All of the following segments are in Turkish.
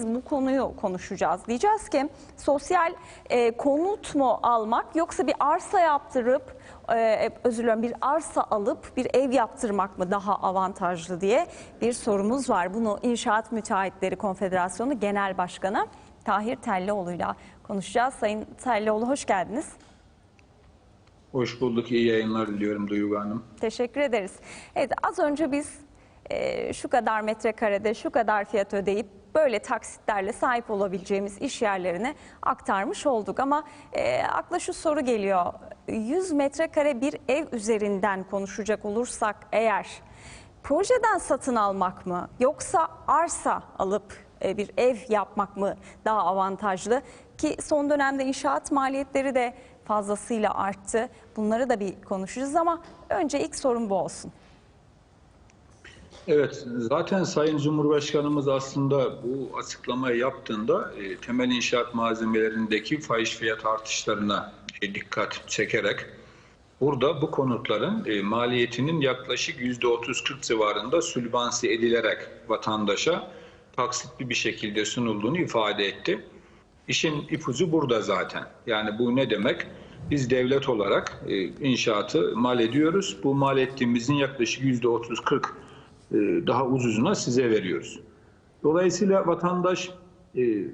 biz bu konuyu konuşacağız. Diyeceğiz ki sosyal e, konut mu almak yoksa bir arsa yaptırıp e, özür dilerim bir arsa alıp bir ev yaptırmak mı daha avantajlı diye bir sorumuz var. Bunu İnşaat Müteahhitleri Konfederasyonu Genel Başkanı Tahir Tellioğlu'yla konuşacağız. Sayın Tellioğlu hoş geldiniz. Hoş bulduk. İyi yayınlar diliyorum Duygu Hanım. Teşekkür ederiz. Evet az önce biz e, şu kadar metrekarede şu kadar fiyat ödeyip böyle taksitlerle sahip olabileceğimiz iş yerlerine aktarmış olduk. Ama e, akla şu soru geliyor. 100 metrekare bir ev üzerinden konuşacak olursak eğer projeden satın almak mı yoksa arsa alıp e, bir ev yapmak mı daha avantajlı? Ki son dönemde inşaat maliyetleri de fazlasıyla arttı. Bunları da bir konuşacağız ama önce ilk sorun bu olsun. Evet, zaten Sayın Cumhurbaşkanımız aslında bu açıklamayı yaptığında e, temel inşaat malzemelerindeki fahiş fiyat artışlarına e, dikkat çekerek burada bu konutların e, maliyetinin yaklaşık %30-40 civarında sülbansi edilerek vatandaşa taksitli bir şekilde sunulduğunu ifade etti. İşin ipucu burada zaten. Yani bu ne demek? Biz devlet olarak e, inşaatı mal ediyoruz. Bu mal ettiğimizin yaklaşık %30-40 e, daha ucuzuna size veriyoruz. Dolayısıyla vatandaş e,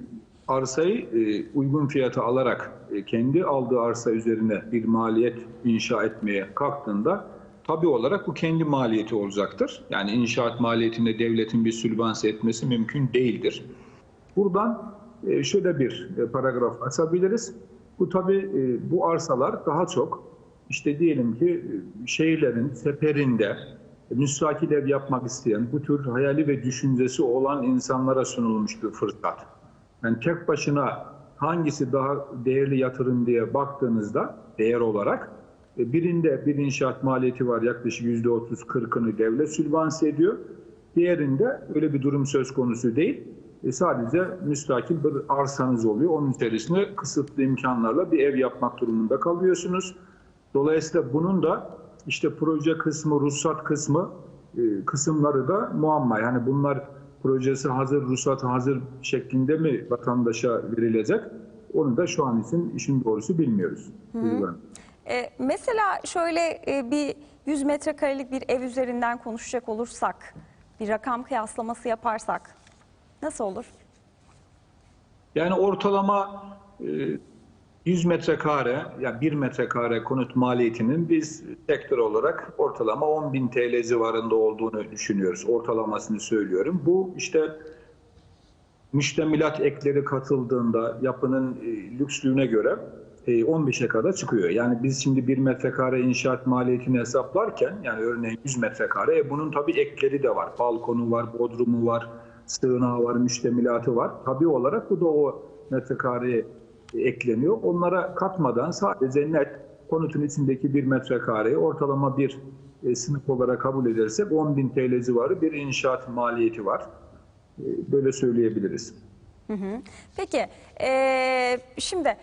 arsayı e, uygun fiyata alarak e, kendi aldığı arsa üzerine bir maliyet inşa etmeye kalktığında tabi olarak bu kendi maliyeti olacaktır. Yani inşaat maliyetinde devletin bir sülbanse etmesi mümkün değildir. Buradan e, şöyle bir e, paragraf açabiliriz. Bu tabii e, bu arsalar daha çok işte diyelim ki e, şehirlerin seperinde e, müstakil ev yapmak isteyen, bu tür hayali ve düşüncesi olan insanlara sunulmuş bir fırsat. Yani tek başına hangisi daha değerli yatırım diye baktığınızda değer olarak e, birinde bir inşaat maliyeti var yaklaşık %30-40'ını devlet sülvanse ediyor. Diğerinde öyle bir durum söz konusu değil. E, sadece müstakil bir arsanız oluyor. Onun içerisinde kısıtlı imkanlarla bir ev yapmak durumunda kalıyorsunuz. Dolayısıyla bunun da işte proje kısmı, ruhsat kısmı e, kısımları da muamma. Yani bunlar projesi hazır, ruhsatı hazır şeklinde mi vatandaşa verilecek? Onu da şu an için işin doğrusu bilmiyoruz. Duygu E, mesela şöyle e, bir 100 metrekarelik bir ev üzerinden konuşacak olursak, bir rakam kıyaslaması yaparsak nasıl olur? Yani ortalama e, 100 metrekare, yani 1 metrekare konut maliyetinin biz sektör olarak ortalama 10 bin TL civarında olduğunu düşünüyoruz. Ortalamasını söylüyorum. Bu işte müştemilat ekleri katıldığında yapının e, lükslüğüne göre e, 15'e kadar çıkıyor. Yani biz şimdi 1 metrekare inşaat maliyetini hesaplarken yani örneğin 100 metrekare e, bunun tabii ekleri de var. Balkonu var, bodrumu var, sığınağı var, müştemilatı var. Tabii olarak bu da o metrekareye ekleniyor. Onlara katmadan sadece net konutun içindeki bir metrekareyi ortalama bir e, sınıf olarak kabul edersek 10 bin TL civarı bir inşaat maliyeti var. E, böyle söyleyebiliriz. Peki e, şimdi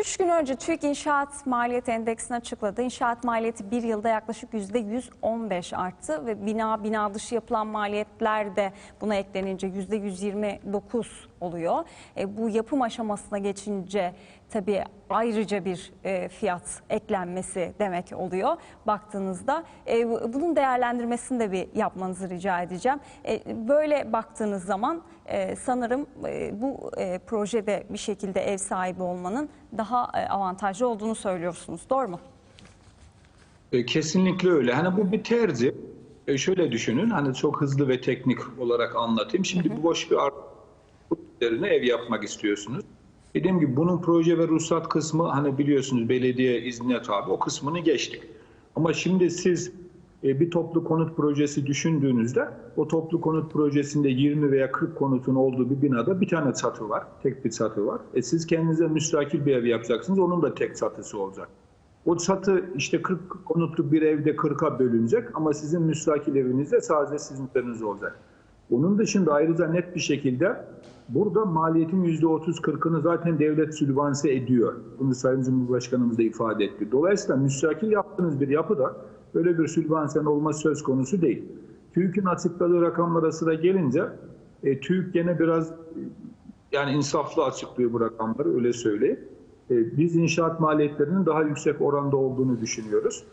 3 gün önce TÜİK İnşaat Maliyet Endeksini açıkladı. İnşaat maliyeti bir yılda yaklaşık %115 arttı ve bina bina dışı yapılan maliyetler de buna eklenince %129 oluyor. E, bu yapım aşamasına geçince tabii ayrıca bir e, fiyat eklenmesi demek oluyor baktığınızda. E, bu- bunun değerlendirmesini de bir yapmanızı rica edeceğim. E, böyle baktığınız zaman e, sanırım e, bu e, projede bir şekilde ev sahibi olmanın daha e, avantajlı olduğunu söylüyorsunuz. Doğru mu? E, Kesinlikle öyle. Hani bu bir tercih. E, şöyle düşünün. Hani çok hızlı ve teknik olarak anlatayım. Şimdi bu boş bir arsa üzerine ev yapmak istiyorsunuz. Dediğim gibi bunun proje ve ruhsat kısmı hani biliyorsunuz belediye iznine tabi o kısmını geçtik. Ama şimdi siz e, bir toplu konut projesi düşündüğünüzde o toplu konut projesinde 20 veya 40 konutun olduğu bir binada bir tane çatı var. Tek bir çatı var. E siz kendinize müstakil bir ev yapacaksınız. Onun da tek çatısı olacak. O çatı işte 40 konutluk bir evde 40'a bölünecek ama sizin müstakil evinizde sadece sizin üzerinize olacak. Onun dışında ayrıca net bir şekilde burada maliyetin %30-40'ını zaten devlet sülvanse ediyor. Bunu Sayın Cumhurbaşkanımız da ifade etti. Dolayısıyla müstakil yaptığınız bir yapıda böyle bir sülvansen olması söz konusu değil. TÜİK'in açıkladığı rakamlara sıra gelince e, TÜİK gene biraz e, yani insaflı açıklıyor bu rakamları öyle söyleyeyim. E, Biz inşaat maliyetlerinin daha yüksek oranda olduğunu düşünüyoruz.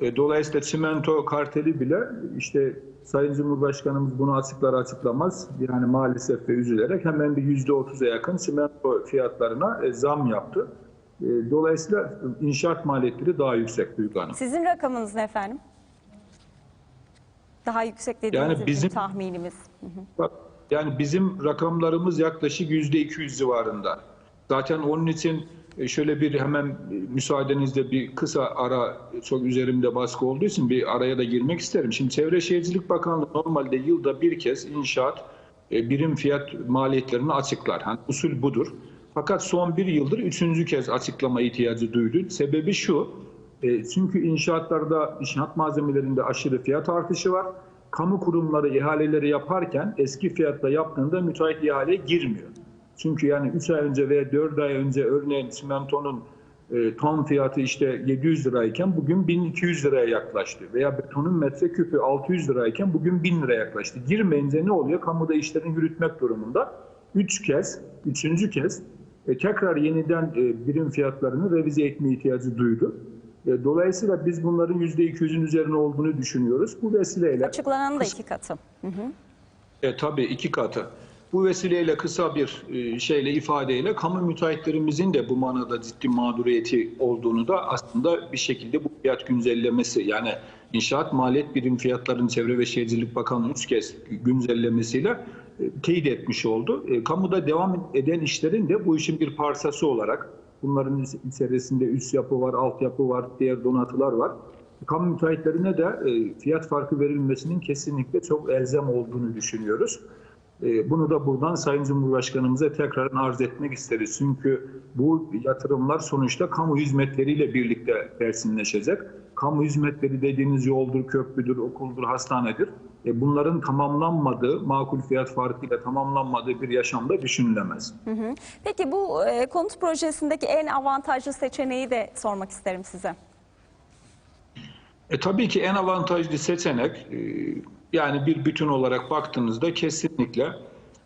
E, Dolayısıyla çimento karteli bile işte Sayın Cumhurbaşkanımız bunu açıklar açıklamaz yani maalesef ve üzülerek hemen bir yüzde otuza yakın çimento fiyatlarına e, zam yaptı. E, Dolayısıyla inşaat maliyetleri daha yüksek Duygu Hanım. Sizin rakamınız ne efendim? Daha yüksek dediğiniz Yani bizim- tahminimiz. Bak, Yani bizim rakamlarımız yaklaşık yüzde 200 civarında. Zaten onun için şöyle bir hemen e, müsaadenizle bir kısa ara çok üzerimde baskı olduğu için bir araya da girmek isterim. Şimdi Çevre Şehircilik Bakanlığı normalde yılda bir kez inşaat e, birim fiyat maliyetlerini açıklar. Hani usul budur. Fakat son bir yıldır üçüncü kez açıklama ihtiyacı duydu. Sebebi şu, e, çünkü inşaatlarda, inşaat malzemelerinde aşırı fiyat artışı var. Kamu kurumları ihaleleri yaparken eski fiyatla yaptığında müteahhit ihaleye girmiyor. Çünkü yani 3 ay önce veya 4 ay önce örneğin simentonun e, ton fiyatı işte 700 lirayken bugün 1200 liraya yaklaştı. Veya betonun metreküpü 600 lirayken bugün 1000 liraya yaklaştı. Girmeyince ne oluyor? Kamuda işlerini yürütmek durumunda. 3 kez, üçüncü kez e, tekrar yeniden e, birim fiyatlarını revize etme ihtiyacı duydu. E, Dolayısıyla biz bunların %200'ün üzerine olduğunu düşünüyoruz. Bu vesileyle Açıklanan da iki katı. e, tabii iki katı. Bu vesileyle kısa bir e, şeyle ifadeyle kamu müteahhitlerimizin de bu manada ciddi mağduriyeti olduğunu da aslında bir şekilde bu fiyat güncellemesi yani inşaat maliyet birim fiyatlarının Çevre ve Şehircilik Bakanlığı üç kez güncellemesiyle e, teyit etmiş oldu. E, kamuda devam eden işlerin de bu işin bir parçası olarak bunların içerisinde üst yapı var, altyapı var, diğer donatılar var. Kamu müteahhitlerine de fiyat farkı verilmesinin kesinlikle çok elzem olduğunu düşünüyoruz. E, Bunu da buradan Sayın Cumhurbaşkanımıza tekrar arz etmek isteriz. Çünkü bu yatırımlar sonuçta kamu hizmetleriyle birlikte persinleşecek. Kamu hizmetleri dediğiniz yoldur, köprüdür, okuldur, hastanedir. E, Bunların tamamlanmadığı, makul fiyat farkıyla tamamlanmadığı bir yaşamda düşünülemez. Peki bu e, konut projesindeki en avantajlı seçeneği de sormak isterim size. E, tabii ki en avantajlı seçenek e, yani bir bütün olarak baktığınızda kesinlikle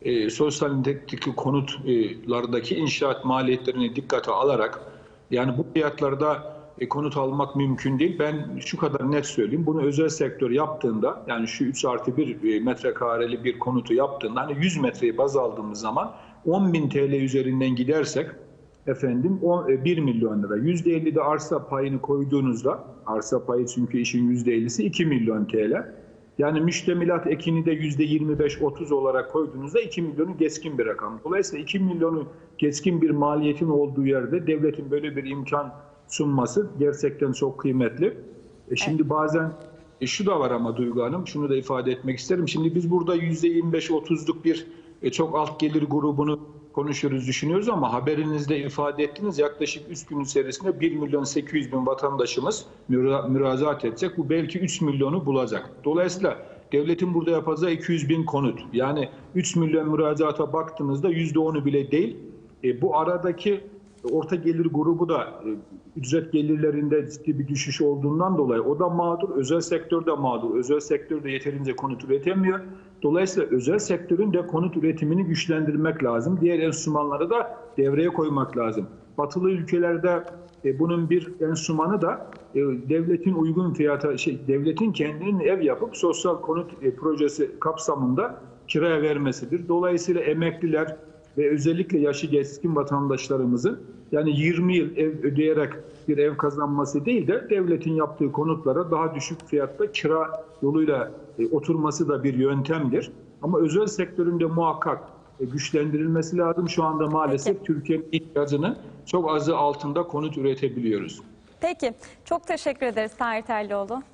e, sosyal nitelikteki konutlardaki inşaat maliyetlerini dikkate alarak yani bu fiyatlarda e, konut almak mümkün değil. Ben şu kadar net söyleyeyim. Bunu özel sektör yaptığında yani şu 3 artı 1 e, metrekareli bir konutu yaptığında hani 100 metreyi baz aldığımız zaman 10 bin TL üzerinden gidersek efendim o, e, 1 milyon lira. %50 de arsa payını koyduğunuzda arsa payı çünkü işin %50'si 2 milyon TL. Yani müştemilat ekini de %25-30 olarak koyduğunuzda 2 milyonu geçkin bir rakam. Dolayısıyla 2 milyonu geçkin bir maliyetin olduğu yerde devletin böyle bir imkan sunması gerçekten çok kıymetli. E şimdi bazen e şu da var ama Duygu Hanım, şunu da ifade etmek isterim. Şimdi biz burada %25-30'luk bir e, çok alt gelir grubunu konuşuyoruz, düşünüyoruz ama haberinizde ifade ettiniz yaklaşık 3 gün içerisinde 1 milyon 800 bin vatandaşımız müra- müracaat edecek. Bu belki 3 milyonu bulacak. Dolayısıyla devletin burada yapacağı 200 bin konut. Yani 3 milyon müracaata baktığınızda %10'u bile değil. E, bu aradaki orta gelir grubu da e, ücret gelirlerinde ciddi bir düşüş olduğundan dolayı o da mağdur, özel sektör de mağdur. Özel sektör de yeterince konut üretemiyor. Dolayısıyla özel sektörün de konut üretimini güçlendirmek lazım. Diğer enstrümanları da devreye koymak lazım. Batılı ülkelerde e, bunun bir enstrümanı da e, devletin uygun fiyata, şey, devletin kendinin ev yapıp sosyal konut e, projesi kapsamında kiraya vermesidir. Dolayısıyla emekliler, ve özellikle yaşı geçkin vatandaşlarımızın yani 20 yıl ev ödeyerek bir ev kazanması değil de devletin yaptığı konutlara daha düşük fiyatta kira yoluyla e, oturması da bir yöntemdir. Ama özel sektöründe muhakkak e, güçlendirilmesi lazım. Şu anda maalesef Türkiye'nin ihtiyacını çok azı altında konut üretebiliyoruz. Peki çok teşekkür ederiz Tahir Terlioğlu.